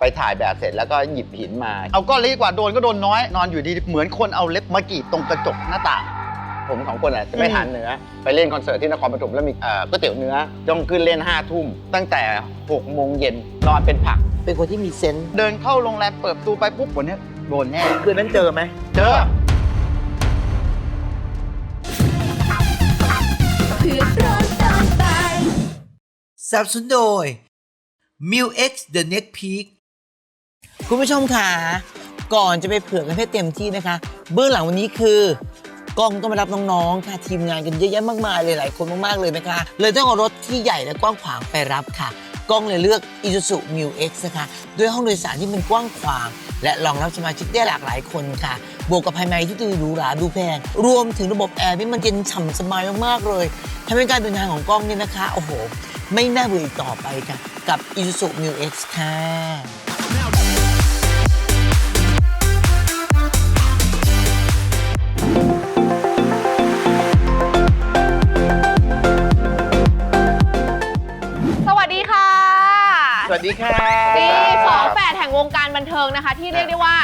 ไปถ่ายแบบเสร็จแล้วก็หยิบหินมา เอาก้อนเล็กดีกว่าโดนก็โดนน้อย นอนอยู่ดีเหมือนคนเอาเล็บมากรีดตรงกระจกหน้าต่าง ผมสองคนอะจะไม่ทานเนื้อ ไปเล่นคอนเสิร์ตที่นครปฐมแล้วมีเอ่อก๋วยเตี๋ยวเนื้อต้องขึ้นเล่น5้าทุ่ม ตั้งแต่6กโมงเย็นนอนเป็นผัก เป็นคนที่มีเซนส์เดินเข้าโรงแรมเปิดประตูไปปุ๊บวันนี้โดนแน่คืนนั้นเจอไหมเจอสนับสนุนโดย m i l X The Next Peak คุณผู้ชมค่ะก่อนจะไปเผื่อกันให้เต็มที่นะคะ เบื้องหลังวันนี้คือกล้องต้องมารับน้องๆ ค่ะทีมงานกันเยอะแยะมากมายเลยหลายคนมากๆเลยนะคะ เลยต้องเอารถที่ใหญ่และกว้างขวางไปรับค่ะ กล้องเลยเลือก Isuzu m i l X นะคะ ด้วยห้องโดยสารที่มันกว้างขวาง และรองรับสมาชิกได้หลากหลายคนค่ะ บวกกับภายในที่ดูหรูหราดูแพง รวมถึงระบบแอร์ที่มันเย็นฉ่ำสบายมากๆเลยทำให้การเดินทางของกล้องเนี่ยนะคะ โอ้โห ไม่น่าเบื่ออีกต่อไปค่ะ กับ Isuzu m i l X ค่ะ วัสดีค่ะนี่สองแฝดแห่งวงการบันเทิงนะคะ ที่เรียกได้ว่า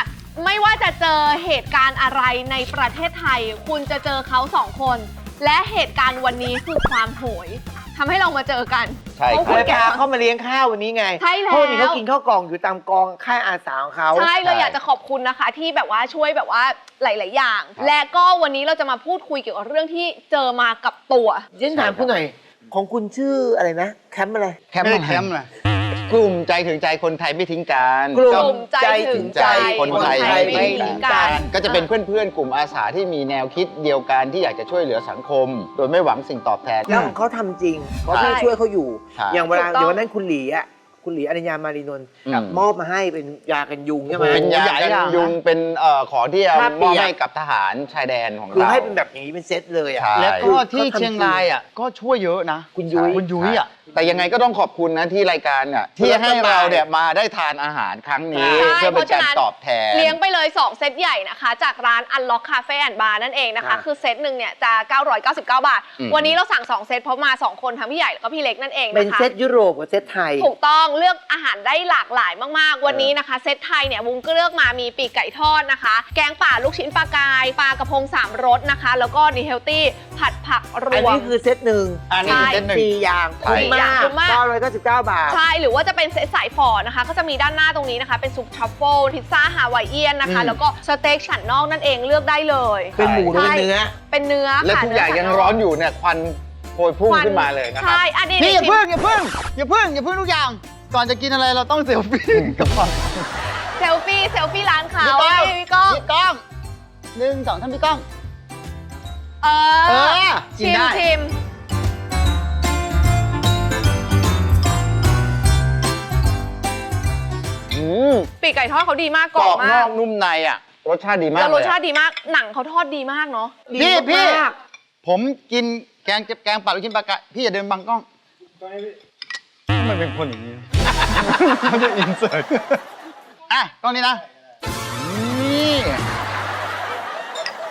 ไม่ว่าจะเจอเหตุการณ์อะไรในประเทศไทย คุณจะเจอเขาสองคน และเหตุการณ์วันนี้คือความโหยทำให้เรามาเจอกันใช่เพราะคคุรัณบแก่พาเขามาเลี้ยงข้าววันนี้ไงใช่แล้วเพราะวันนี้เขากินข้าวกล่องอยู่ตามกองค่ายอาสาของเขาใช่เลยอยากจะขอบคุณนะคะ ที่แบบว่าช่วยแบบว่าหลาย ๆ อย่าง และก็วันนี้เราจะมาพูดคุยเกี่ยวกับเรื่องที่เจอมากับตัวเย็นถามคุณหน่อยของคุณชื่ออะไรนะ แคมป์อะไร แคมป์แคมป์เลย กลุ่มใจถึงใจคนไทยไม่ทิ้งกันกลุ่กลุ่มใจถึงใจคนไทยไม่ทิ้งกัน ก็จะเป็นเพื่อนๆ กลุ่มอาสาที่มีแนวคิดเดียวกันที่อยากจะช่วยเหลือสังคม โดยไม่หวังสิ่งตอบแทน แล้วเขาทำจริงเขาใช่ไม่ช่วยเขาอยู่ใช่อย่างเวลาถูกต้องเดี๋ยววันนั้นคุณหลีอะคุณหลีอริยามารีนนท์ครับมอบมาให้เป็นยากันยุงใช่ไหมเป็นยาใหญ่กันอะยุงเป็นเอ่อของที่เอาผ้ามเปีอบยกให้กับทหารชายแดนของคือเราให้เป็นแบบอย่างนี้เป็นเซตเลยอะใช่แล้วก็ที่เขาทำเชียงรายอะก็ช่วยเยอะนะ คุณยุ้ยคุณยุ้ยอะแต่ยังไงก็ต้องขอบคุณนะที่รายการเนี่ยที่ให้เราเนี่ยมาได้ทานอาหารครั้งนี้ใช่เพื่อเป็นการเพราะฉะนั้น ตอบแทน เลี้ยงไปเลย 2 เซตใหญ่นะคะ จากร้าน Unlock Cafe and Bar นั่นเองนะคะ อ่าคือเซตหนึ่งเนี่ยจะ 999 บาท อืม วันนี้เราสั่ง 2 เซตเพราะมา 2 คนทั้งพี่ใหญ่แล้วก็พี่เล็กนั่นเองเป็นนะคะเซตยุโรปกับเซตไทย ถูกต้องเลือกอาหารได้หลากหลายมากๆ วันนี้นะคะเซตไทยเนี่ยวุ้งก็เลือกมามีปีกไก่ทอดนะคะ แกงป่าลูกชิ้นปลากายปลากระพงสามรสนะคะ แล้วก็ดีเฮลตี้ผัดผักรอันวม นี้คือเซตหนึ่งอันนี้คือเซตหนึ่ง สี่อย่างคุ้มมากคุ้มมาก999 บาท ใช่ หรือว่าจะเป็นเซตสายฝอนะคะ ก็จะมีด้านหน้าตรงนี้นะคะ เป็นซุปทรัฟเฟิลพิซซ่าฮาวายเอียนนะคะอืมแล้วก็สเต็กสันนอกนั่นเองเลือกได้เลย เป็นหมูหรือเป็นเนื้อ เป็นเนื้อและค่ะทุกอย่างเสัยังร้อนอยู่เนี่ยควันโพยพุ่งขึ้นมาเลยนะครับใช่อันนี้พี่อย่าเพิ่งอย่าเพิ่งอย่าเพิ่งอย่าเพิ่งทุกอย่าง ก่อนจะกินอะไรเราต้องเซลฟี่ก่อนเซลฟี่เซลฟี่ร้านเขาพี่ก้องพี่ก้องพี่ก้องหนึ่งสองท่านพี่ก้อง เอเอออกินชิมได้ชิม ปีกไก่ทอดเขาดีมากกกรรออบบนมาอกกนุ่มในอะ รสชาติดีมากแล้วรเลสยชาอะติดีมากหนังเขาทอดดีมากเนาะพี่พี่มากผมกินแกงแกงปลาลูกชิ้นปลากายพี่อย่าเดินบังกล้องทำไมเป็นคนอย่างนี้ เขาจะอินเสิร์ตอะกล้องนี้นะ นี่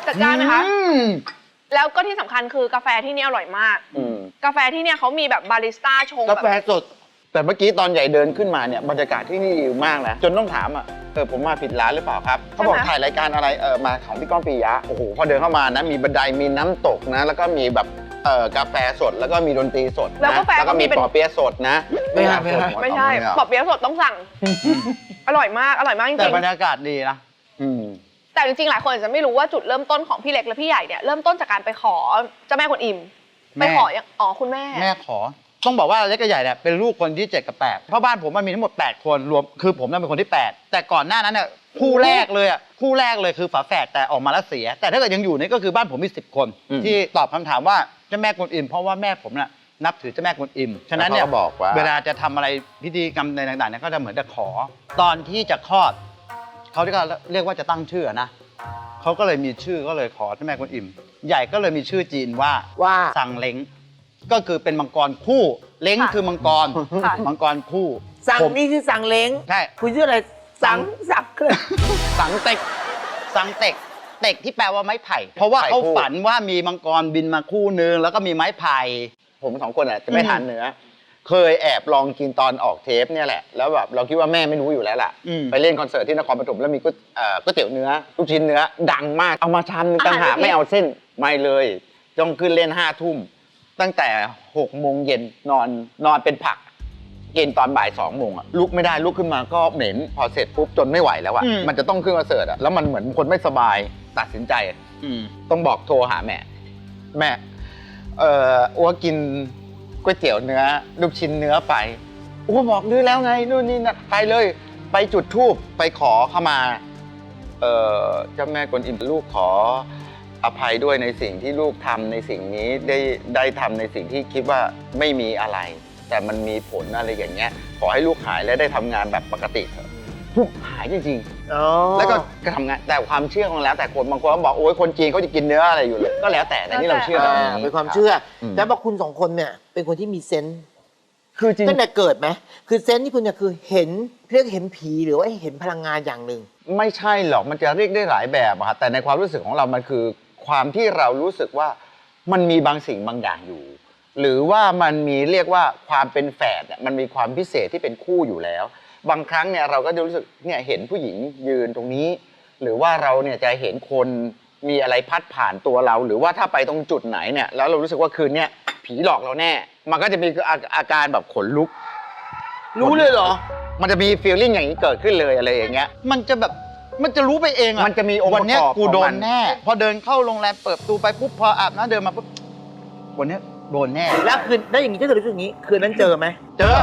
จัดจ้านไหมคะ อืมแล้วก็ที่สำคัญคือกาแฟที่นี่อร่อยมาก อืมกาแฟที่เนี่ยเขามีแบบบาริสต้าชงกาแบบแฟสด แต่เมื่อกี้ตอนใหญ่เดินขึ้นมาเนี่ยบรรยากาศที่นี่ดีมากนะจนต้องถามอะเออผมมาผิดร้านหรือเปล่าครับเขาบอกถ่ายรายการอะไรเออมาของพี่ก้องปียะโอ้โหพอเดินเข้ามานะมีบันไดมีน้ำตกนะ แล้วก็มีแบบเอ่อกาแฟสดแล้วก็มีดนตรีสดนะแล้วกาแฟแล้วก็ก็มีมีเป็น ปอเปี๊ยะสดนะไม่เอาไม่เอาสดไม่ใช่เอาปอบเปี๊ยะสดต้องสั่ง อร่อยมากอร่อยมากจแต่ริงบรรยากาศดีนะอืมๆแต่จริงๆหลายคนอาจจะไม่รู้ว่าจุดเริ่มต้นของพี่เล็กและพี่ใหญ่เนี่ยเริ่มต้นจากการไปขอเจ้าแม่กวนอิมแม่ไปขออย่างอ๋อคุณแม่ แม่ขอ ต้องบอกว่าเล็กกับใหญ่เนี่ยเป็นลูกคนที่เจ็ดกับแปดเพราะบ้านผมมันมีทั้งหมด 8 คนรวมคือผมน่ะเป็นคนที่ 8 แต่ก่อนหน้านั้นเนี่ยคู่แรกเลยอะคู่แรกเลยคือฝาแฝดแต่ออกมาแล้วเสีย แต่ถ้าเกิดยังอยู่นี่ก็คือบ้านผมมี 10 คน อืมที่ตอบคำถามว่าเจ้าแม่กวนอิมเพราะว่าแม่ผมน่ะนับถือเจ้าแม่กวนอิมฉะนั้นเนี่ยแล้วเขาก็บอกว่า เวลาจะทำอะไรพิธีกรรมในต่างๆเนี่ยก็จะเหมือนจะขอ ตอนที่จะคลอดเขาที่ก็เรียกว่าจะตั้งชื่อนะเขาก็เลยมีชื่อก็เลยขอเจ้าแม่กวนอิมใหญ่ก็เลยมีชื่อจีนว่าว่า สังเล้ง ก็คือเป็นมังกรคู่เล้งค่ะคือมังกรค่ะ มังกรคู่สั่งผมนี่คือสั่งเล้งใช่ คุณชื่ออะไรสั่งสับเครื่องสังเต็ก สังเต็ก เต็กที่แปลว่าไม้ไผ่ เพราะว่าไผ่เขาคู่ ฝันว่ามีมังกรบินมาคู่นึง แล้วก็มีไม้ไผ่ ผมสองคนอะจะไม่อืม ทานเนื้อ เคยแอบลองกินตอนออกเทปเนี่ยแหละ แล้วแบบเราคิดว่าแม่ไม่รู้อยู่แล้วล่ะ อืม ไปเล่นคอนเสิร์ตที่นครปฐมแล้วมีก๋วยเอ่อก๋วยเตี๋ยวเนื้อลูกชิ้นเนื้อดังมาก เอามาชามนึงต่างหากอาหารไม่เอาเส้นไม่เลยต้องขึ้นเล่นห้าทุ่ม ตั้งแต่หกโมงเย็นนอนนอนเป็นผัก กินตอนบ่ายสองโมงอะลุกไม่ได้ลุกขึ้นมาก็เหม็นพอเสร็จปุ๊บจนไม่ไหวแล้วอะอืม มันจะต้องขึ้นคอนเสิร์ตอะแล้วมันเหมือนคนไม่สบายตัดสินใจ อืม ต้องบอกโทรหาแม่ แม่ เอ่ออัวกินก๋วยเตี๋ยวเนื้อลูกชิ้นเนื้อไปอัวบอกดื้อแล้วไงนู่นนี่นะไปเลย ไปจุดธูปไปขอเข้ามา เอ่อเจ้าแม่กวนอิมลูกขอ อภัยด้วยในสิ่งที่ลูกทำในสิ่งนี้ได้ได้ทำในสิ่งที่คิดว่าไม่มีอะไร แต่มันมีผลอะไรอย่างเงี้ย ขอให้ลูกหายและได้ทำงานแบบปกติเถอะปุ๊บหายจริงๆแล้วก็ก็ทำงานแต่ความเชื่อของแล้วแต่คนบางคนก็บอกโอ้ยคนจีนเขาจะกินเนื้ออะไรอยู่เลย ก็แล้วแต่แต่นี่เราเชื่อแบบอ่านี้เป็นความเชื่ออืมแต่บอกคุณสองคนเนี่ยเป็นคนที่มีเซนส์คือจริงตั้งแต่เกิดไหมคือเซนส์ที่คุณเนี่ยคือเห็นเรียกเห็นผีหรือว่าเห็นพลังงานอย่างหนึ่งไม่ใช่หรอกมันจะเรียกได้หลายแบบอะค่ะแต่ในความรู้สึกของเรามันคือ ความที่เรารู้สึกว่ามันมีบางสิ่งบางอย่างอยู่ หรือว่ามันมีเรียกว่าความเป็นแฝดเนี่ยมันมีความพิเศษที่เป็นคู่อยู่แล้ว บางครั้งเนี่ยเราก็จะรู้สึกเนี่ยเห็นผู้หญิงยืนตรงนี้ หรือว่าเราเนี่ยจะเห็นคนมีอะไรพัดผ่านตัวเรา หรือว่าถ้าไปตรงจุดไหนเนี่ยแล้วเรารู้สึกว่าคืนเนี้ยผีหลอกเราแน่ มันก็จะมีอาอาการแบบขนลุก รู้เลยเหรอ มันจะมีฟีลลิ่งอย่างนี้เกิดขึ้นเลยอะไรอย่างเงี้ย มันจะแบบ มันจะรู้ไปเองอะมันจะมีองค์วันเนี้ยประกอบกูโดของมันน แน่ พอเดินเข้าโรงแรมเปิดประตูไปปุ๊บพออาบน้ำเดินมาปุ๊บวันเนี้ยโดนแน่ แล้วคืนแล้วอย่างนี้ถ้าเกิดรู้สึกอย่างนี้ คืนนั้นเจอไหมเจอ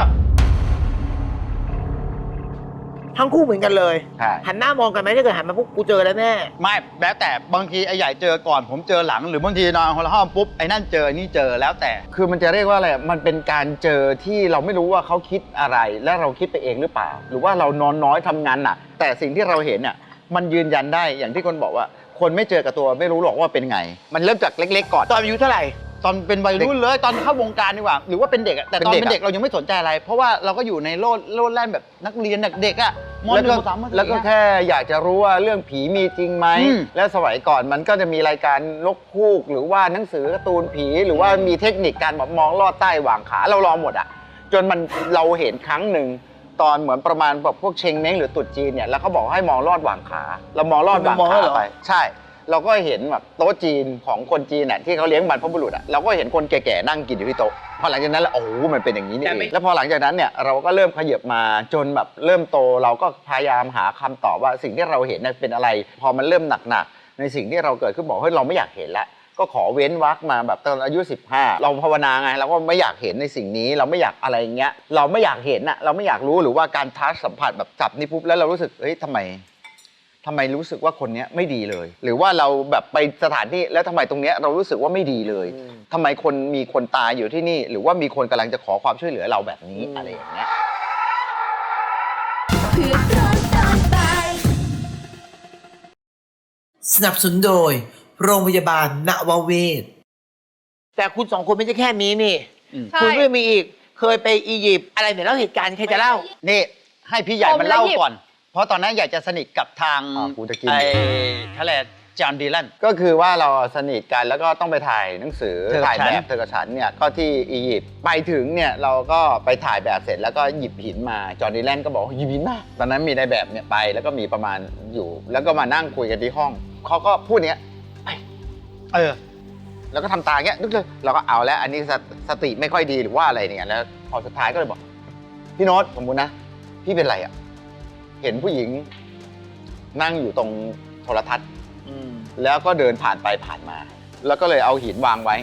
ทั้งคู่เหมือนกันเลย ใช่ หันหน้ามองกันไหมถ้าเกิดหันมาปุ๊บกูเจอแล้วแน่ ไม่แล้วแต่บางทีไอ้ใหญ่เจอก่อนผมเจอหลัง หรือบางทีนอนคนละห้องปุ๊บไอ้นั่นเจอไอ้นี่เจอแล้วแต่ คือมันจะเรียกว่าอะไร มันเป็นการเจอที่เราไม่รู้ว่าเขาคิดอะไร และเราคิดไปเองหรือเปล่า หรือว่าเรานอนน้อยทำงานหนักแต่สิ่งที่เราเห็นเนี่ยมันยืนยันได้อย่างที่คนบอกว่า คนไม่เจอกับตัวไม่รู้หรอกว่าเป็นไง มันเริ่มจากเล็ก ๆ ก่อน ตอนอายุเท่าไหร่ ตอนเป็นวัยรุ่นเลยตอนเข้าวงการดีกว่า หรือว่าเป็นเด็กอะแต่ตอนเป็นเป็นเด็เด็กกอะเรายังไม่สนใจอะไร เพราะว่าเราก็อยู่ในโลดโลดแล่นแบบนักเรียนเด็กๆอะมหแล้วนึ่ก็งมสามมสี่ แล้วก็อะแค่อยากจะรู้ว่าเรื่องผีมีจริงไหม อืม แล้วสมัยก่อนมันก็จะมีรายการลกคูก หรือว่าหนังสือการ์ตูนผี หรือว่ามีเทคนิคการแบบมองลอดใต้หว่างขาเราลองหมดอะจนมันเราเห็นครั้งหนึ่งตอนเหมือนประมาณแบบพวกเชงเม้งหรือตรุดจีนเนี่ยแล้วเขาบอกให้มองลอดหว่างขา เรามองลอดหว่างคุณมองแล้วขาเหรอ ไป ใช่ เราก็เห็นแบบโต๊ะจีนของคนจีนน่ะที่เขาเลี้ยงบรรพบุรุษอะเราก็เห็นคนแก่ๆนั่งกินอยู่ที่โต๊ะพอหลังจากนั้นแล้วโอ้โหมันเป็นอย่างนี้นี่แต่เอไม่งแล้วพอหลังจากนั้นเนี่ยเราก็เริ่มขยับมาจนแบบเริ่มโตเราก็พยายามหาคำตอบว่าสิ่งที่เราเห็นน่ะเป็นอะไร พอมันเริ่มหนักๆในสิ่งที่เราเกิดขึ้นบอกเฮ้ยเราไม่อยากเห็นละก็ขอเว้นวักมาแบบตอนอายุ 15 เราภาวนาไงเราก็ไม่อยากเห็นในสิ่งนี้ เราไม่อยากอะไรอย่างเงี้ยเราไม่อยากเห็นอะเราไม่อยากรู้หรือว่าการทัชสัมผัสแบบจับนี่ปุ๊บแล้วเรารู้สึกเฮ้ยทำไม ทำไมรู้สึกว่าคนเนี้ยไม่ดีเลย หรือว่าเราแบบไปสถานที่แล้วทำไมตรงเนี้ยเรารู้สึกว่าไม่ดีเลยทำไมคนมีคนตายอยู่ที่นี่ หรือว่ามีคนกำลังจะขอความช่วยเหลือเราแบบนี้อะไรอย่างเงี้ยสนับสนุนโดย โรงพยาบาลนวเวศแต่คุณสองคนไม่ใช่แค่นี้นี่ใช่คุณก็มีอีก เคยไปอียิปต์อะไรเนี่ยเล่าเหตุการณ์ใครจะเล่า นี่ ให้พี่ใหญ่มันเล่าก่อน เพราะตอนนั้นอยากจะสนิทกับทางอ่ากูจะกิน ไอ้ทะเลจานดีแลน ก็คือว่าเราสนิทกันแล้วก็ต้องไปถ่ายหนังสือเธอกับถ่ายฉัแบนบเธอกับฉันเนี่ยก็ที่อียิปต์ไปถึงเนี่ยเราก็ไปถ่ายแบบเสร็จแล้วก็หยิบหินมาจอร์นดีแลนก็บอกว่าหยิบหินมาตอนนั้นมีในแบบเนี่ยไปแล้วก็มีประมาณอยู่ แล้วก็มานั่งคุยกันที่ห้องเขาก็พูดเนี้ยเออ แล้วก็ทำตาอย่างเงี้ยนึกเลยเราก็เอาแล้วอันนี้สตสติไม่ค่อยดีหรือว่าอะไรเนี่ยแล้วพอสุดท้ายก็เลยบอกพี่โน้ตสมมุตินะพี่เป็นไรอะ เห็นผู้หญิงนั่งอยู่ตรงโทรทัศน์แล้วก็เดินผ่านไปผ่านมา แล้วก็เลยเอาหินวางไว้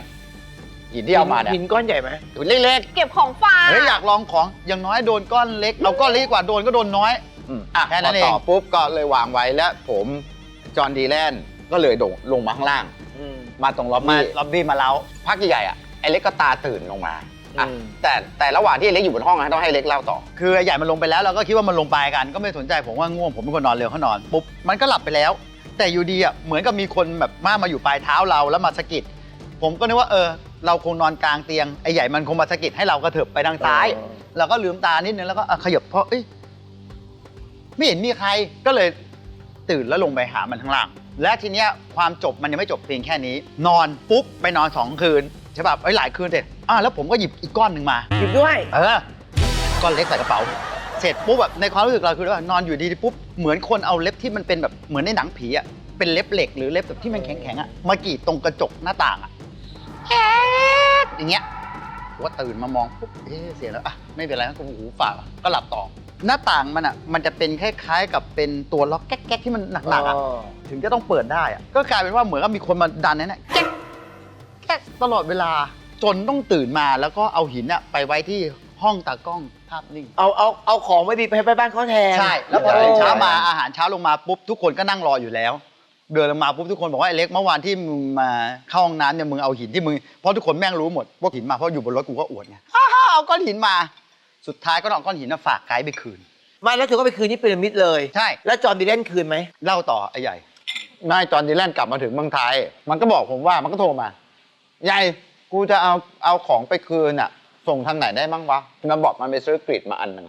หินที่เอามาเนี่ยหินก้อนใหญ่ไหมหินเล็กเก็บของฝากเฮ้ยอยากลองของอย่างน้อยโดนก้อนเล็กเอาก้อนเล็กดีกว่าโดนก็โดนน้อยๆอืมอะแค่นั้นพอต่อเองปุ๊บก็เลยวางไว้แล้วผมจอห์นดีแลนก็เลยโดดลงมาข้างล่างมาตรงล็อบมาบี้ล็อบบี้มาเล้าพักใหญ่ๆอะไอ้เล็กก็ตาตื่นลงมา อะอืม แต่แต่ระหว่างที่ไอ้เล็กอยู่บนห้องนะต้องให้เล็กเล่าต่อ คือไอ้ใหญ่มันลงไปแล้วเราก็คิดว่ามันลงไปกัน ก็ไม่สนใจผมว่าง่วงผมเป็นคนนอนเร็วเขานอนปุ๊บมันก็หลับไปแล้ว แต่อยู่ดีอะเหมือนกับมีคนแบบมามาอยู่ปลายเท้าเราแล้วมาสะกิดผมก็นึกว่าเออ เราคงนอนกลางเตียงไอ้ใหญ่มันคงมาสะกิดให้เรากระเถิบไปทางซ้ายอ๋อเราก็ลืมตานิดนึงแล้วก็อะขยับเพราะเอ้ยไม่เห็นมีใครก็เลยตื่นแล้วลงไปหามันข้างล่าง และทีเนี้ยความจบมันยังไม่จบเพียงแค่นี้ นอนปุ๊บไปนอนสองคืน ใช่ป่ะไอ้หลายคืนเสร็จอ่าแล้วผมก็หยิบอีกก้อนหนึ่งมา หยิบด้วย เออ ก้อนเล็กใส่กระเป๋า เสร็จปุ๊บแบบในความรู้สึกเราคือว่านอนอยู่ดีๆปุ๊บเหมือนคนเอาเล็บที่มันเป็นแบบเหมือนในหนังผีอะเป็นเล็บเหล็กหรือเล็บแบบที่มันแข็งๆอะมากรีดตรงกระจกหน้าต่างอะแอ๊ดอย่างเงี้ยว่าตื่นมามองปุ๊บเอ๊ะเสียงแล้วอะไม่เป็นไรก็หูฝาดก็หลับต่อ หน้าต่างมันอะมันจะเป็นคล้ายๆกับเป็นตัวล็อกแก๊กๆที่มันหนักๆอะถึงจะต้องเปิดได้อะก็กลายเป็นว่าเหมือนกับมีคนมาดันนั่นแหละแก๊กแก๊ก ตลอดเวลาจนต้องตื่นมาแล้วก็เอาหินอะไปไว้ที่ห้องตากล้องภาพนิ่ง เอาเอาเอาของไปดีไปไปบ้านเขาแทนใช่ แล้วพอตื่นเช้ามาอาหารเช้าลงมาปุ๊บทุกคนก็นั่งรออยู่แล้ว เดินลงมาปุ๊บทุกคนบอกว่าไอ้เล็กเมื่อวานที่มึงมาเข้าห้องน้ำเนี่ยมึงเอาหินที่มึงเพราะทุกคนแม่งรู้หมดว่าหินมาเพราะอยู่บนรถกูก็อวดไงฮ่าฮ่าเอาก้อนหินมาสุดท้ายก็ต้องเอาก้อนหินน่ะฝากไกด์ไปคืนมาแล้วเธอก็ไปคืนที่พีระมิดเลย ใช่ แล้วจอห์นดีแลนคืนไหมเล่าต่อไอ้ใหญ่ นายจอห์นดีแลนกลับมาถึงเมืองไทย มันก็บอกผมว่ามันก็โทรมา ใหญ่กูจะเอาเอาของไปคืนอะ ส่งทางไหนได้บ้างวะมันบอกมันไปซื้อกรีดมาอันหนึ่ง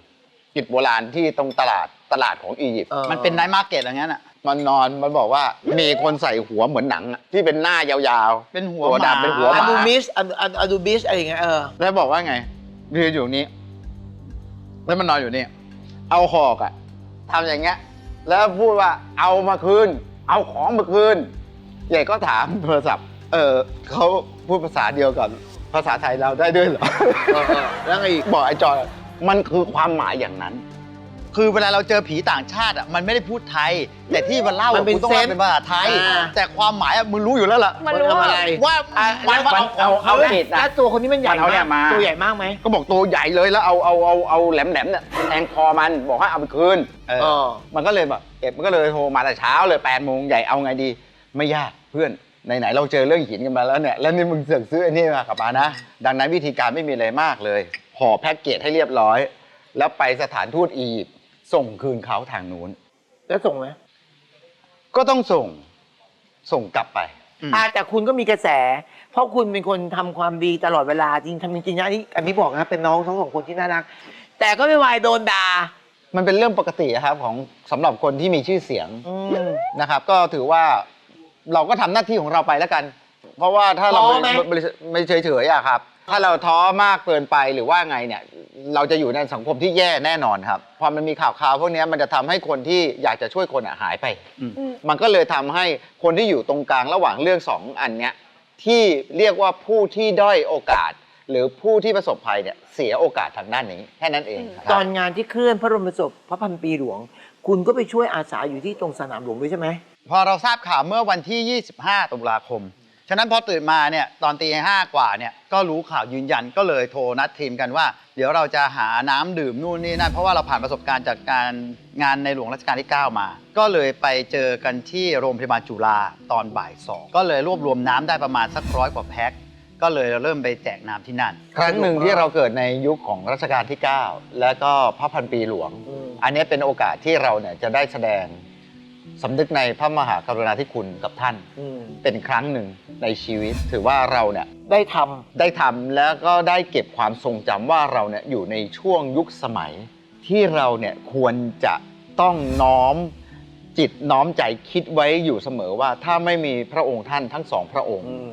กรีดโบราณที่ตรงตลาดตลาดของอียิปต์เออ มันเป็นไนท์มาร์เก็ตอย่างนั้นอะ มันนอนมันบอกว่ามีคนใส่หัวเหมือนหนังอะที่เป็นหน้ายาวๆเป็นหัวตัวหมา ดำเป็นหัวหอะมา ดูมิสอะอะอะดูบิสอะไรอย่างเงี้ยเออ แล้วบอกว่าไงยืนอยู่นี้ แล้วมันนอนอยู่นี่ เอาหอกอะทำอย่างเงี้ย แล้วพูดว่าเอามาคืน เอาของมาคืนใหญ่ก็ถามโทรศัพท์ เออเขา พูดภาษาเดียวกับภาษาไทยเราได้ด้วยเหรอ เออเออแล้วไงอีก บอกไอ้จอยมันคือความหมายอย่างนั้น คือเวลาเราเจอผีต่างชาติอะมันไม่ได้พูดไทย แต่ที่มันเล่ามัอะนเป็นกูต้องเล่าเซนส์เป็นภาษาไทย อ่า แต่ความหมายอะมึงรู้อยู่แล้วล่ะมันรู้ทำว่า อะไรว่าอะมันแล้วมันเอาเอาแล้วผิดนะแล้วตัวคนนี้มันใหญ่มันเอาเนี่ยมา ตัวใหญ่มากไหมก็บอกตัวใหญ่เลยแล้วเอาเอาเอาเอาแหลมแหลมๆเนี่ยแทงคอมันบอกให้เอาไปคืนเออ เออมันก็เลยแบบเอ็ดมันก็เลยโทรมาแต่เช้าเลยแปดโมงใหญ่เอาไงดี ไม่ยากเพื่อน ไหนๆเราเจอเรื่องหินกันมาแล้วเนี่ยแล้วนี่มึงเสือกซื้อไอ้นี่มากลับมานะ ดังนั้นวิธีการไม่มีอะไรมากเลยห่อแพ็กเกจให้เรียบร้อย แล้วไปสถานทูตอียิปต์ส่งคืนเขาทางนู้น แล้วส่งไหมก็ต้องส่งส่งกลับไปอืมอ่าแต่คุณก็มีกระแส เพราะคุณเป็นคนทำความดีตลอดเวลาจริงทำจริงๆนะอันนี้อันนี้บอกนะเป็นน้องทั้งสองคนที่น่ารัก แต่ก็ไม่วายโดนด่ามันเป็นเรื่องปกติครับของสำหรับคนที่มีชื่อเสียง อืม นะครับก็ถือว่า เราก็ทำหน้าที่ของเราไปแล้วกัน เพราะว่าถ้าเราท้อไหม ไม่ไม่เฉยเฉยๆอะครับ ถ้าเราท้อมากเกินไปหรือว่าไงเนี่ย เราจะอยู่ในสังคมที่แย่แน่นอนครับ พอมันมีข่าวข่าวๆพวกเนี้ยมันจะทำให้คนที่อยากจะช่วยคนอะหายไปอืมอืมมันก็เลยทำให้คนที่อยู่ตรงกลางระหว่างเรื่องสองอันเนี้ยที่เรียกว่าผู้ที่ด้อยโอกาส หรือผู้ที่ประสบภัยเนี่ยเสียโอกาสทางด้านนี้แค่นั้นเองคตรัอบนงานที่เคลื่อนพระบรมศพพระพันปีหลวง คุณก็ไปช่วยอาสาอยู่ที่ตรงสนามหลวงด้วยใช่ไหม พอเราทราบข่าวเมื่อวันที่ 25 ตุลาคม ฉะนั้นพอตื่นมาเนี่ยตอนตีห้ากว่าเนี่ยก็รู้ข่าวยืนยันก็เลยโทรนัดทีมกันว่า เดี๋ยวเราจะหาน้ำดื่มนู่นนี่นั่นเพราะว่าเราผ่านประสบการณ์จากการงานในหลวงรัชกาลที่ 9 มา ก็เลยไปเจอกันที่โรงพยาบาลจุฬาตอนบ่ายสองก็เลยรวบรวมน้ำได้ประมาณสักร้อยกว่าแพ็คก็เลยเริ่มไปแจกน้ำที่นั่น ครั้งหนึ่งที่เราเกิดในยุคของรัชกาลที่ 9 แล้วก็พระพันปีหลวงอืมอันนี้เป็นโอกาสที่เราเนี่ยจะได้แสดง สำนึกในพระมหากรุณาธิคุณกับท่านอืมเป็นครั้งหนึ่งในชีวิต ถือว่าเราเนี่ยได้ทได้ทำแล้วก็ได้เก็บความทรงจำว่าเราเนี่ยอยู่ในช่วงยุคสมัย ที่เราเนี่ยควรจะต้องน้อมจิตน้อมใจคิดไว้อยู่เสมอว่าถ้าไม่มีพระองค์ท่านทั้งสองพระองค์ำอืม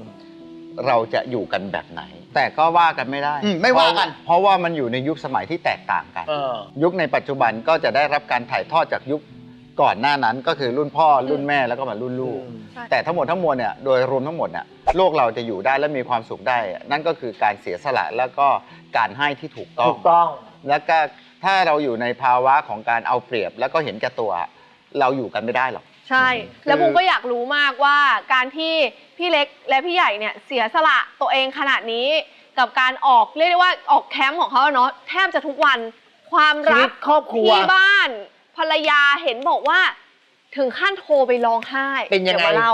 เราจะอยู่กันแบบไหน แต่ก็ว่ากันไม่ได้อืมไม่ว่ากัน เพราะเพราะว่ามันอยู่ในยุคสมัยที่แตกต่างกัน เออ ยุคในปัจจุบันก็จะได้รับการถ่ายทอดจากยุค ก่อนหน้านั้นก็คือรุ่นพ่อรุ่นแม่แล้วก็มารุ่นลูกอืมใช่ แต่ทั้งหมดทั้งมวลเนี่ยโดยรวมทั้งหมดเนี่ยโลกเราจะอยู่ได้และมีความสุขได้ นั่นก็คือการเสียสละแล้วก็การให้ที่ถูกต้อถูงกต้อง แล้วก็ถ้าเราอยู่ในภาวะของการเอาเปรียบ แล้วก็เห็นแก่ตัว เราอยู่กันไม่ได้หรอก ใช่ แล้วบูมก็อยากรู้มากว่าการที่พี่เล็กและพี่ใหญ่เนี่ยเสียสละตัวเองขนาดนี้ กับการออกเรียกได้ว่าออกแคมป์ของเขาอะเนาะแทบจะทุกวันความชีรัวิกตครอบครัว ที่บ้าน ภรรยาเห็นบอกว่า ถึงขั้นโทรไปร้องไห้เป็นยังไง ดี๋วมาเล่า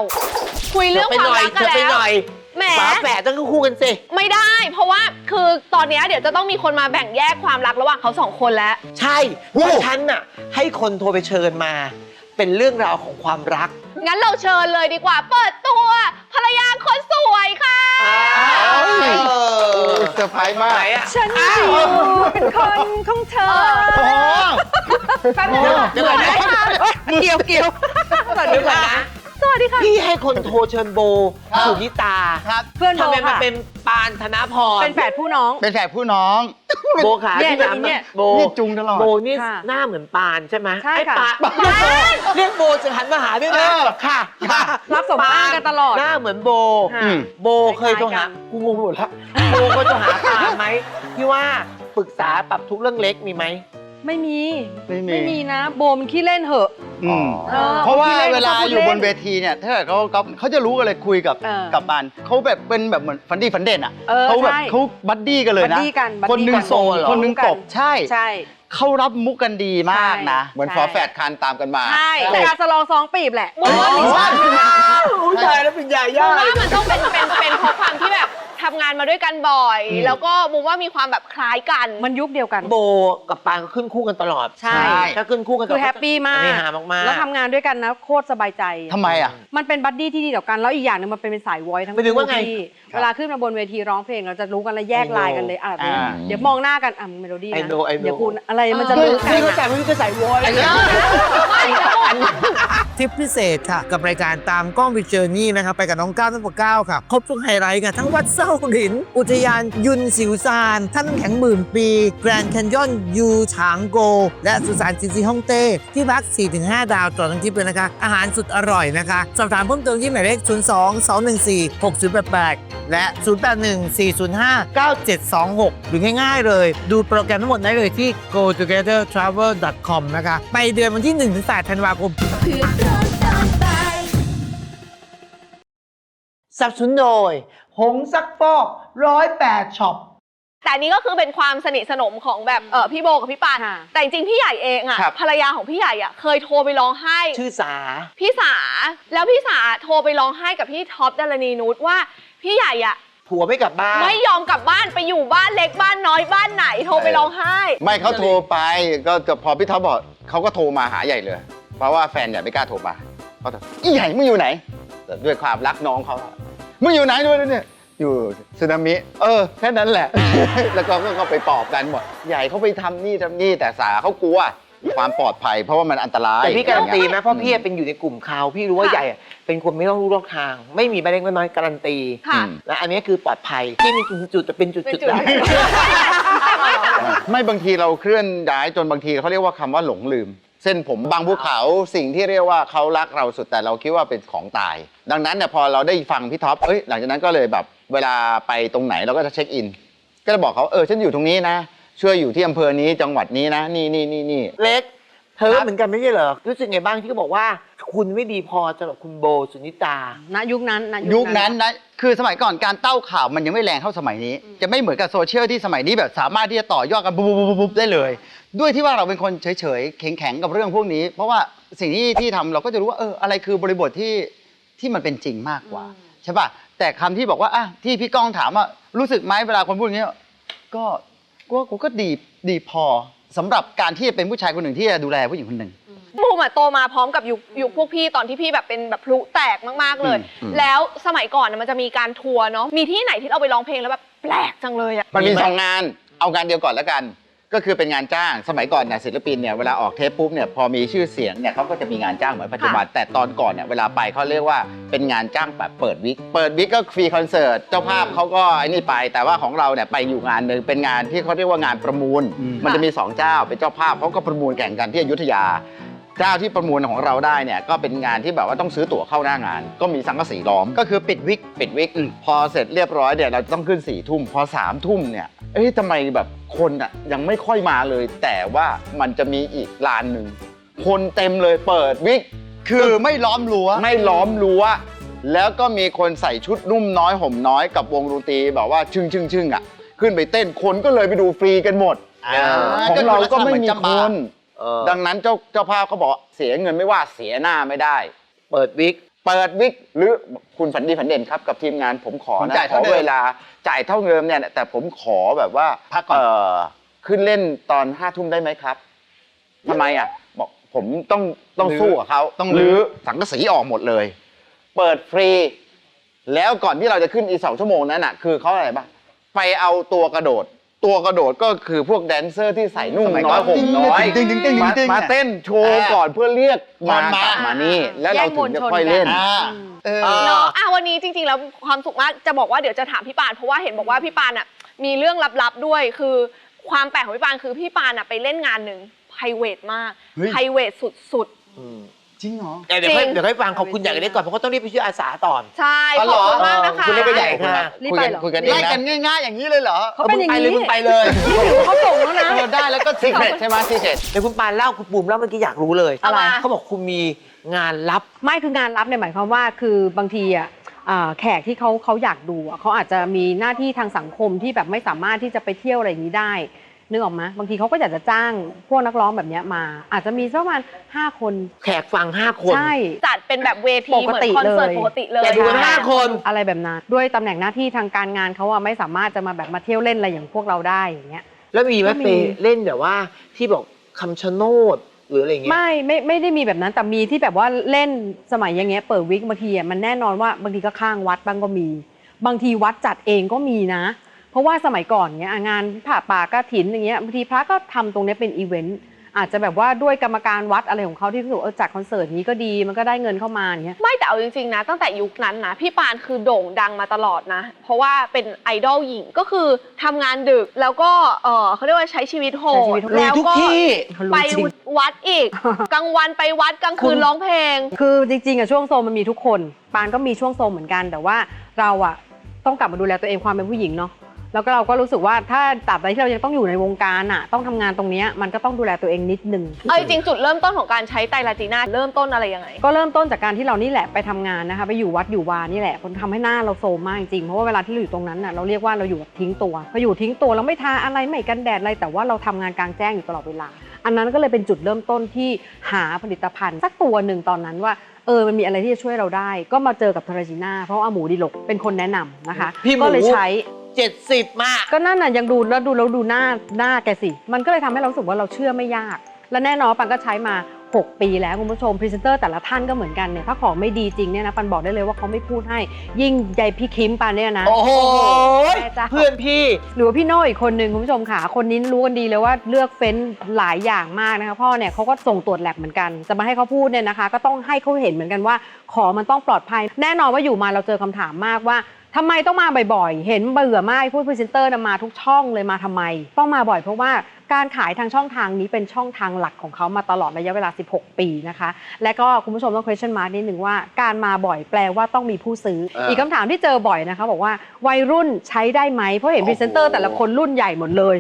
คุยเรื่องไปควาหมน่อยรักกันเธอไปแล้หวน่อยแหม ฝาแฝดต้องคู่กันสิ ไม่ได้ เพราะว่าคือตอนเนี้ยเดี๋ยวจะต้องมีคนมาแบ่งแยกความรักระหว่างเขาสองคนแล้ว ใช่เพราะฉันน่ะ ให้คนโทรไปเชิญมา เป็นเรื่องราวของความรัก งั้นเราเชิญเลยดีกว่า เปิดตัวภ รรยาคนสวยค่ะ เซอร์ไพรส์มาก ไหนอะ ฉันอยู่เป็นคนของเธอโอ้โห แป๊บนึงนะคะเดี๋ยวก่อนนะ เกี่ยวเกี่ยวเดี๋ยวก่อนนะ สวัสดีค่ะ พี่ให้คนโทรเชิญโบสุนิตาครับเพื่อนโบทำไมมาค่ะเป็นปานธนพรเป็นแฝดผู้น้อง เป็นแฝดผู้น้อง โบขาเนี่ยที่ถามเนี่ย โบนี่จุงตลอด โบนี่ค่ะหน้าเหมือนปานใช่ไหมใช่ค่ะ ไอ้ปานเรียกโบจะหันมาหาด้วยนะค่ะ รับสมอ้างกันตลอด หน้าเหมือนโบ ค่ะ อืม โบเคยโทรหาคล้ายๆกันกูงงไปหมดแล้วโบเคยโทรหาปานไหมที่ว่าปรึกษาปรับทุกข์เรื่องเล็กมีไหม ไม่มีไม่มี ไม่มีนะ โบมันขี้เล่นเหอะ อืมออเพราะว่าขี้นเวลาชพูดอยู่บนล่เวทีเนี่ย ถ้าเกิดเขาเขาเขาจะรู้กันเลยคุยกับเออกับมันเขาแบบเป็นแบบเหมือนฟันดี้ฟันเด่นอะเออเขาแบบใช่เขาบัดดี้กันเลยนะ บัดดี้กันบัดดี้คนหนึงกันส่งเหรอคนหนึงตบใช่ ใช่ เขารับมุกกันดีมากนะ เหมือนฝาแฝดคานตามกันมาใช่แต่การสลองซองปีบแหละโอ้ยอุ้ยตายแล้วเป็นยาบูย่ามว่ามันต้องเป็นเป็นเป็นเพราะความที่แบบทำงานมาด้วยกันบ่อยอืมแล้วก็บูมว่ามีความแบบคล้ายกันมันยุคเดียวกันโบกับปานก็ขึ้นคู่กันตลอดใช่ถ้าขึ้นคู่กันคือแฮปปี้มากอันนี้หามากๆแล้วทำงานด้วยกันนะโคตรสบายใจทำไมอะมันเป็นบัดดี้ที่ดีต่อกันแล้วอีกอย่างหนึงมันเป็นสายวอยทั้งหมายถึงว่าไงที่เวลาขึ้นมาบนเวทีร้องเพลงเราจะรู้กันแล้วแยก I know ลายกันเลยอะอ่าเดี๋ยวมองหน้ากันอะเมโลดี้ I นะ know I know เดี๋ยวคุณอะไรมันจะเออรู้กันนี่ก็ใส่ไม่รู้ก็ใส่โวย ทริปพิเศษค่ะ กับรายการตามกล้องวิเจอร์นี่นะครับไปกับน้องก้าวทั้งหมดเก้าค่ะ ครบทุกไฮไลท์ค่ะ ทั้งวัดเส้าหลิน อุทยานยุนสิวซานท่าน้ำแข็งหมื่นปี แกรนด์แคนยอนยูฉางโก และสุสานจินซีฮ่องเต้ที่พัก 4-5 ดาวต่อทั้งทริปเลยนะคะ อาหารสุดอร่อยนะคะ สอบถามเพิ่มเติมที่หมายเลข 02 214 6088 และ 081 405 9726 หรือง่ายๆเลย ดูโปรแกรมทั้งหมดได้เลยที่ go together travel com นะคะ ไปเดือนวันที่1-8ธันวาคม สับสนุนโดย หงซักฟอกร้อยแปดช็อป แต่อันนี้ก็คือเป็นความสนิทสนมของแบบเออพี่โบกับพี่ปานค่ะแต่จริงๆพี่ใหญ่เองอะครับ ภรรยาของพี่ใหญ่อะเคยโทรไปร้องไห้ ชื่อสา พี่สาแล้วพี่สาโทรไปร้องไห้กับพี่ท็อปดารณีนุชว่า พี่ใหญ่อะผัวไม่กลับบ้าน ไม่ยอมกลับบ้านไปอยู่บ้านเล็กบ้านน้อยบ้านไหนโทรไปร้องไห้ ไม่เขาโทรไปก็จะพอพี่ท็อปบอกเขาก็โทรมาหาใหญ่เลย เพราะว่าแฟนใหญ่ไม่กล้าโทรมาเขาถามอีใหญ่มึงอยู่ไหนแต่ด้วยความรักน้องเขาอะ มึงอยู่ไหนด้วยเนี่ย อยู่สึนามิ เออ แค่นั้นแหละ แล้วก็ก็ไปปลอบกันหมด ใหญ่เขาไปทำนี่ทำนี่แต่สาเขากลัว ความปลอดภัย เพราะว่ามันอันตรายแต่พี่การันตีไหมเพราะพี่เป็นอยู่ในกลุ่มเขาพี่รู้ว่าค่ะใหญ่อะเป็นคนไม่ต้องรู้รอบทาง ไม่มีใบเล็กใบน้อยการันตีค่ะ และอันนี้คือปลอดภัยที่มีจุดๆแต่เป็นจุเป็นดจุๆด ได้ ไม่บางทีเราเคลื่อนย้ายจนบางทีเขาเรียกว่าคำว่าหลงลืม เส้นผมบางภูเขาสิ่งที่เรียกว่าเขารักเราสุดแต่เราคิดว่าเป็นของตาย ดังนั้นเนี่ยพอเราได้ฟังพี่ท็อปเอ้ยหลังจากนั้นก็เลยแบบเวลาไปตรงไหนเราก็จะเช็คอิน ก็จะบอกเขาเออฉันอยู่ตรงนี้นะ ช่วยอยู่ที่อำเภอนี้จังหวัดนี้นะ นี่นี่นี่นี่ เล็ก เธอก็เหมือนกันไม่ใช่เหรอ รู้สึกไงบ้างที่เขาบอกว่า คุณไม่ดีพอสำหรับคุณโบสุนิตา ณยุคนั้นณยุคนั้นนะ คือสมัยก่อนการเต้าข่าวมันยังไม่แรงเท่าสมัยนี้ จะไม่เหมือนกับโซเชียลที่สมัยนี้แบบสามารถที่จะต่อยอดกันปุ๊บปุ๊บปุ๊บปุ๊บได้เลย ด้วยที่ว่าเราเป็นคนเฉยๆแข็งๆกับเรื่องพวกนี้ เพราะว่าสิ่งที่ที่ทำเราก็จะรู้ว่าเอออะไรคือบริบทที่ที่มันเป็นจริงมากกว่าใช่ป่ะแต่คำที่บอกว่าอะที่พี่ก้องถามว่ารู้สึกไหมเวลาคนพูดอย่างเงี้ยก็กูว่ากูก็ดีดีพอสำหรับการที่จะเป็นผู้ชายคนหนึ่งที่จะดูแลผู้หญิงคนหนึ่งบูมอะโตมาพร้อมกับยุคยุคพวกพี่ตอนที่พี่แบบเป็นแบบพลุแตกมากๆเลยอืมอืมแล้วสมัยก่อนน่ะมันจะมีการทัวร์เนาะมีที่ไหนที่เราไปร้องเพลงแล้วแบบแปลกจังเลยอะมันมีมีไหมสองงานเอางานเดียวก่อนแล้วกัน ก็คือเป็นงานจ้างสมัยก่อนเนี่ยศิลปินเนี่ยเวลาออกเทปปุ๊บเนี่ยพอมีชื่อเสียงเนี่ยเขาก็จะมีงานจ้างเหมือนปัจจุบันแต่ตอนก่อนเนี่ยเวลาไปเขาเรียกว่าเป็นงานจ้างแบบเปิดวิกเปิดวิกก็ฟรีคอนเสิร์ตเจ้าภาพเขาก็ไอ้นี่ไป แต่ว่าของเราเนี่ยไปอยู่งานหนึ่งเป็นงานที่เขาเรียกว่างานประมูลอืมมันจะมีสองเจ้าเป็นเจ้าภาพเขาก็ประมูลแข่งกันที่อยุธยา เจ้าที่ประมูลของเราได้เนี่ยก็เป็นงานที่แบบว่าต้องซื้อตั๋วเข้าหน้างาน ก็มีสังกะสีล้อมก็คือปิดวิกปิดวิกพอเสร็จเรียบร้อยเนี่ยเราต้องขึ้นสี่ทุ่มพอสามทุ่มเนี่ยเอ้ยทำไมแบบคนอะยังไม่ค่อยมาเลย แต่ว่ามันจะมีอีกลานหนึ่งคนเต็มเลยเปิดวิกคือไม่ล้อมรั้วไม่ล้อมรั้วแล้วก็มีคนใส่ชุดนุ่มน้อยห่มน้อยกับวงดนตรีแบบว่าชึ่งชึ่งชึ่งอะขึ้นไปเต้นคนก็เลยไปดูฟรีกันหมดอ่าของเราก็ไม่มีก็คือลักษณะเหมือนจำคบาน เออ ดังนั้นเจ้าเจ้าภาพเขาบอกเสียเงินไม่ว่าเสียหน้าไม่ได้ เปิดวิก เปิดวิกหรือคุณฝันดีฝันเด่นครับกับทีมงานผมขอผมนะจ่ายขเท่าอเดิมเวลาจ่ายเท่าเดิมเนี่ยแต่ผมขอแบบว่าพักก่อนเขึ้นเล่นตอนห้าทุ่มได้ไหมครับทำไมอะบอกผมต้องต้องสู้กับเขาต้องหรื้รืออสังกะสีออกหมดเลย เปิดฟรี แล้วก่อนที่เราจะขึ้นอีกสองชั่วโมงนั้นอะ คือเขาอะไรบ้างไปเอาตัวกระโดด ตัวกระโดดก็คือพวกแดนเซอร์ที่ใส่นุ่งสมัยน้ก่ออยนห่มน้อยตึงตึงตึงตึงมาตึงมาเต้นโชว์ก่อนเพื่อเรียกมามากลับมานี่ แล้วเราถึงจะค่อยเล่นอ่าเออเนาะอะวันนี้จริงๆแล้วความสุขมากจะบอกว่าเดี๋ยวจะถามพี่ปานเพราะว่าเห็นบอกว่าพี่ปานอะมีเรื่องลับๆด้วยคือความแปลกของพี่ปานคือพี่ปานอะไปเล่นงานหนึ่งไพรเวทมากเฮ้ยไพรเวทสุด จริงเหรอ เดี๋ยวค่อยจริงเดี๋ยวค่อยฟังขอบคุณอย่างนี้ก่อนเพราะเขาต้องรีบไปช่วยอาสาต่อๆใช่อ๋อขเหรอบอคุณมากนะคะ คุณเล่นไปใหญ่ค่ะรีบคุยไปกันเหรอ คุยกันเองไล่นะกันง่ายๆอย่างนี้เลยเหรอเขาเป็นอย่างไปเลยนี้มึงไปเลยเขาส่งแล้วนะเออได้แล้วก็ซีเครตใช่ไหมซีเครตเดี๋ยวคุณปานเล่าคุณปุ่มเล่าเมื่อกี้อยากรู้เลยอะไร เขาบอกคุณมีงานลับ ไม่คืองานรับเนี่ยหมายความว่าคือบางทีอะอ่าแขกที่เขาเขาอยากดูอะเขาอาจจะมีหน้าที่ทางสังคมที่แบบไม่สามารถที่จะไปเที่ยวอะไรอย่างนี้ได้ นึกออกไหมบางทีเขาก็อยากจะจ้างพวกนักร้องแบบเนี้ยมา อาจจะมีสักประมาณห้าคน แขกฟังห้าคนใช่ จัดเป็นแบบเวทีปเหกมือนติคอนเสิร์ตเลยปกติเลยแต่ดูกันห้าคน อะไรแบบนั้นด้วยตำแหน่งหน้าที่ทางการงานเขาอะไม่สามารถจะมาแบบมาเที่ยวเล่นอะไรอย่างพวกเราได้อย่างเงี้ย แล้วมีไหมก็มีไปเล่นแบบว่าที่บอกคำชะโนดหรืออะไรอย่างเงี้ย ไม่ไม่ไม่ได้มีแบบนั้นแต่มีที่แบบว่าเล่นสมัยอย่างเงี้ยเปิดวิกบางทีอะมันแน่นอนว่าบางทีก็ข้างวัดบ้างก็มี บางทีวัดจัดเองก็มีนะ เพราะว่าสมัยก่อนเงี้ยอะงานผ่าป่ากระถินอย่างเงี้ยบางทีพระก็ทำตรงเนี้ยเป็นอีเวนต์อาจจะแบบว่าด้วยกรรมการวัดอะไรของเขาที่รู้สึกว่าเออจัดคอนเสิร์ตนี้ก็ดีมันก็ได้เงินเข้ามาอย่างเงี้ยไม่แต่เอาจริงๆนะ ตั้งแต่ยุคนั้นนะพี่ปานคือโด่งดังมาตลอดนะ เพราะว่าเป็นไอดอลหญิงก็คือทำงานดึกแล้วก็เออเขาเรียกว่าใช้ชีวิตโหใช้ชีวิดตโหดแล้วทุกก็ที่ไปรู้จริงวัดอีกกลางวันไปวัดกลางคืนร้องเพลง คือจริงๆอะช่วงโซมมันมีทุกคน ปานก็มีช่วงโซมเหมือนกัน แต่ว่าเราอะต้องกลับมาดูแลตัวเองความเป็นผู้หญิงเนาะ แล้วก็เราก็รู้สึกว่าถ้าตราบใดที่เรายังต้องอยู่ในวงการอะต้องทำงานตรงเนี้ยมันก็ต้องดูแลตัวเองนิดนึง เอาจริงๆจุดเริ่มต้นของการใช้ไตรลาจีน่าเริ่มต้นอะไรยังไง ก็เริ่มต้นจากการที่เรานี่แหละไปทำงานนะคะ ไปอยู่วัดอยู่วานี่แหละคนทำให้หน้าเราโซมมากจริงๆเพราะว่าเวลาที่เราอยู่ตรงนั้นน่ะเราเรียกว่าเราอยู่แบบทิ้งตัวพออยู่ทิ้งตัวเราไม่ทาอะไรไม่กันแดดอะไรแต่ว่าเราทำงานกลางแจ้งอยู่ตลอดเวลา อันนั้นก็เลยเป็นจุดเริ่มต้นที่หาผลิตภัณฑ์สักตัวหนึ่งตอนนั้นว่าเออมันมีอะไรที่จะช่วยเราได้ ก็มาเจอกับทาราจิน่าเพราะว่าอาหมูดีหลกเป็นคนแนะนำนะคะพี่หมู ก็เลยใช้ เจ็ดสิบมากก็นั่นน่ะยังดูแล้วดูแล้วดูหน้าหน้าแกสิ มันก็เลยทำให้เรารู้สึกว่าเราเชื่อไม่ยาก และแน่นอนปันก็ใช้มา 6 ปีแล้วคุณผู้ชมพรีเซนเตอร์แต่ละท่านก็เหมือนกันเนี่ยถ้าของไม่ดีจริงเนี่ยนะปันบอกได้เลยว่าเขาไม่พูดให้ ยิ่งใยพี่คิมปันเนี่ยนะโอ้โหแม่เจ้า เพื่อนพี่ หรือว่าพี่โน่อีกคนหนึ่งคุณผู้ชมค่ะ คนนี้รู้กันดีเลยว่าเลือกเฟ้นหลายอย่างมากนะคะพ่อเนี่ยเขาก็ส่งตรวจแลบเหมือนกันจะมาให้เขาพูดเนี่ยนะคะ ก็ต้องให้เขาเห็นเหมือนกันว่า ของมันต้องปลอดภัย แน่นอนว่าอยู่มาเราเจอคำถามมากว่า ทำไมต้องมาบ่อยๆ เห็นเบื่อมากพูดพรีเซนเตอร์นะมาทุกช่องเลยมาทำไม ต้องมาบ่อยเพราะว่าการขายทางช่องทางนี้เป็นช่องทางหลักของเขามาตลอดระยะเวลา 16 ปีนะคะ และก็คุณผู้ชมต้อง question mark นิดนึงว่าการมาบ่อยแปลว่าต้องมีผู้ซื้อเอออีอีกคำถามที่เจอบ่อยนะคะ บอกว่าวัยรุ่นใช้ได้ไหมเพราะเห็นพรีเซนเตอร์แต่ละคนรุ่นใหญ่หมดเลย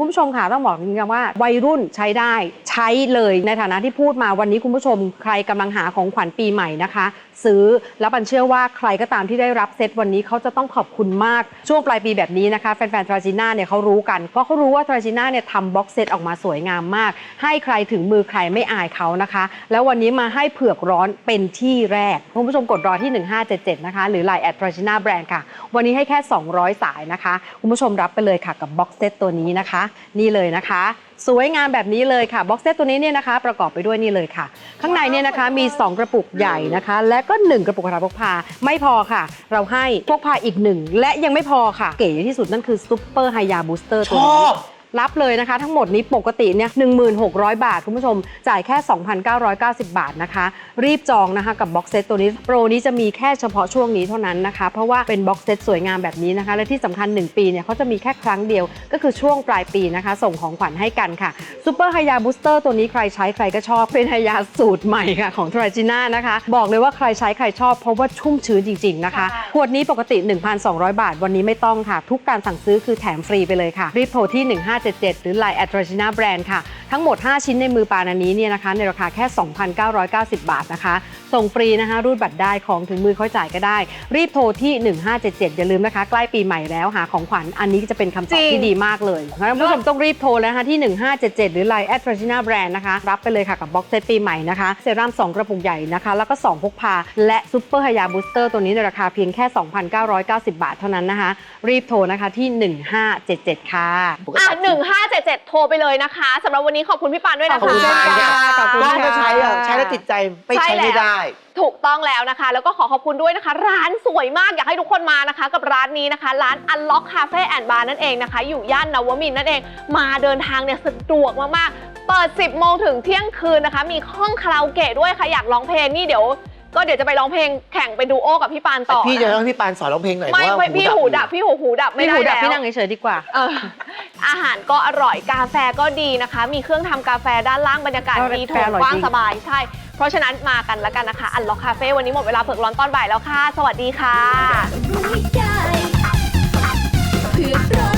คุณผู้ชมค่ะต้องบอกจริงๆว่า วัยรุ่นใช้ได้ใช้เลยในฐานะที่พูดมาวันนี้คุณผู้ชมใครกำลังหาของขวัญปีใหม่นะคะ ซื้อ แล้วปันเชื่อว่าใครก็ตามที่ได้รับเซตวันนี้เขาจะต้องขอบคุณมากช่วงปลายปีแบบนี้นะคะแฟนๆทราจิน่าเนี่ยเขารู้กันเพราะเขารู้ว่าทราจิน่าเนี่ยทำบ็อกเซตออกมาสวยงามมาก ให้ใครถึงมือใครไม่อายเขานะคะ แล้ววันนี้มาให้เผือกร้อนเป็นที่แรกคุณผู้ชมกดรอที่ 1577 นะคะ หรือ Line แอดทราจิน่าแบรนด์ค่ะ วันนี้ให้แค่ 200 สายนะคะคุณผู้ชมรับไปเลยค่ะกับบ็อกเซตตัวนี้นะคะ นี่เลยนะคะ สวยงามแบบนี้เลยค่ะบ็อกเซตตัวนี้เนี่ยนะคะ ประกอบไปด้วยนี่เลยค่ะ ข้างในเนี่ยนะคะมี 2 กระปุกใหญ่นะคะ และก็ 1 กระปุกกระดาษพกพาไม่พอค่ะ เราให้พกพาอีกหนึ่งและยังไม่พอค่ะ เก๋ที่สุดนั่นคือซุปเปอร์ไฮยาบูสเตอร์ตัวนี้ชอบ รับเลยนะคะ ทั้งหมดนี้ปกติเนี่ย1600 บาท คุณผู้ชม จ่ายแค่ 2,990 บาทนะคะ รีบจองนะคะกับบ็อกเซตตัวนี้ โปรนี้จะมีแค่เฉพาะช่วงนี้เท่านั้นนะคะ เพราะว่าเป็นบ็อกเซตสวยงามแบบนี้นะคะ และที่สำคัญ 1 ปีเนี่ยเขาจะมีแค่ครั้งเดียว ก็คือช่วงปลายปีนะคะ ส่งของขวัญให้กันค่ะซูเปอร์ไฮยาบูสเตอร์ตัวนี้ใครใช้ใครก็ชอบเป็นไฮยาสูตรใหม่ค่ะของทร a จิน่านะคะ บอกเลยว่าใครใช้ใครชอบเพราะว่าชุ่มชื้นจริง ๆนะคะขวดนี้ปกติ 1,200 บาท วันนี้ไม่ต้องค่ะ ทุกการสั่งซื้อคือแถมฟรีไปเลยค่ะรีบโทรที่1577 หรือ Line แอด r a g i n a Brand ค่ะ ทั้งหมด 5 ชิ้นในมือปานอันนี้เนี่ยนะคะในราคาแค่ 2,990 บาทนะคะ ส่งฟรีนะคะ รูดบัตรได้ของถึงมือค่อยจ่ายก็ได้ รีบโทรที่ 1577 อย่าลืมนะคะ ใกล้ปีใหม่แล้วหาของขวัญอันนี้จะเป็นคำตอบที่ดีมากเลยงั้นคุณผู้ชมต้องรีบโทรเลยนะคะที่ 1577 หรือ Line แอด r a g i n a Brand นะคะ รับไปเลยค่ะกับบ็อกเซตปีใหม่นะคะเซรั่ม2 กระปุกใหญ่นะคะ แล้วก็ 2 พกพา และซุปเปอร์ไฮยาบูสเตอร์ตัวนี้ในราคาเพียงแค่ 2,990 บาทเท่านั้นนะคะ รีบโทรนะคะที่ 1577 ค่ะอะ1577 โทรไปเลยนะคะสำหรับวันนี้ขอบคุณพี่ปานด้วยนะขอบคะคุณมากขอบคุณกล้องค่ะก็ใช้อะใช้แล้วติดใจไม่ใช้ไม่ได้ ถูกต้องแล้วนะคะ แล้วก็ขอขอบคุณด้วยนะคะ ร้านสวยมากอยากให้ทุกคนมานะคะ กับร้านนี้นะคะ ร้าน Unlock Cafe and Bar นั่นเองนะคะ อยู่ย่านนวมินทร์นั่นเอง มาเดินทางเนี่ยสะดวกมากๆ เปิด 10 โมงถึงเที่ยงคืนนะคะ มีห้องคาราโอเกะด้วยค่ะ อยากร้องเพลงนี่เดี๋ยว ก็เดี๋ยวจะไปร้องเพลงแข่งไปดูโอกับพี่ปานต่อพี่จะนะต้องพี่ปานสอนร้องเพลงหน่อยไม่เพราะไม่พี่หูดับพี่หูหูดับไม่พี่ได้หูดับแล้ว พี่นั่งเฉยดีกว่าอาหารก็อร่อยกาแฟก็ดีนะคะ มีเครื่องทำกาแฟด้านล่างบรรยากาศดีโถงกว้างสบายใช่ เพราะฉะนั้นมากันแล้วกันนะคะ อันล็อกคาเฟ่วันนี้หมดเวลาเผือกร้อนตอนบ่ายแล้วค่ะ สวัสดีค่ะเพื่อ